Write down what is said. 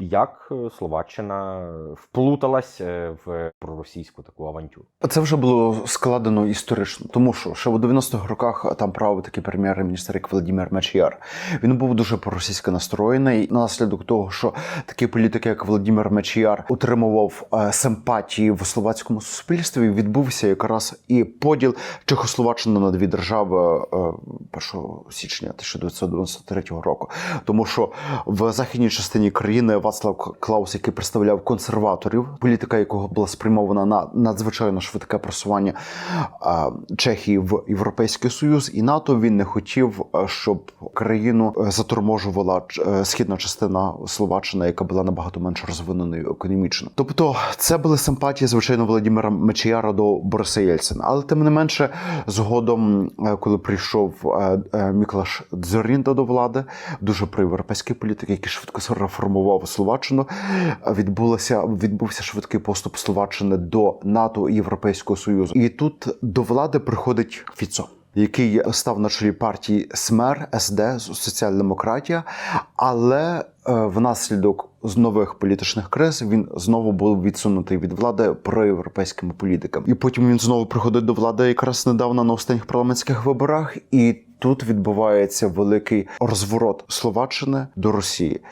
як е, Словаччина вплуталась е, в проросійську таку авантюру. Це вже було складено історично, тому що ще у 90-х роках там правив такий прем'єр-міністр, як Володимир Мечіяр. Він був дуже проросійсько настроєний. Наслідок того, що такі політики, як Володимир Мечіяр, отримував е, симпатії в словацькому суспільстві. Відбувся якраз і поділ Чехословаччини на дві держави е, 1 січня 1993 року. Тому що в західній частині країни Вацлав Клаус, який представляв консерваторів, політика якого була спрямована на надзвичайно швидке просування Чехії в Європейський Союз і НАТО, він не хотів, е, щоб країну е, заторможувала е, східна частина Словаччини, яка була набагато менш розвиненою економічно. Тобто, це були симпатії, звичайно, Володимира Мечіяра до Бориса Єльцина. Але тим не менше, згодом, коли прийшов Міклаш Дзорінда до влади, дуже проєвропейський політик, який швидко реформував Словаччину. е, Відбулося відбувся швидкий поступ Словаччини до НАТО і Європейського Союзу. І тут до влади приходить Фіцо. Який став на чолі партії СМЕР СД соціал-демократія, але е, внаслідок з нових політичних криз він знову був відсунутий від влади проєвропейськими політиками. І потім він знову приходить до влади якраз недавно на останніх парламентських виборах, і тут відбувається великий розворот Словаччини до Росії.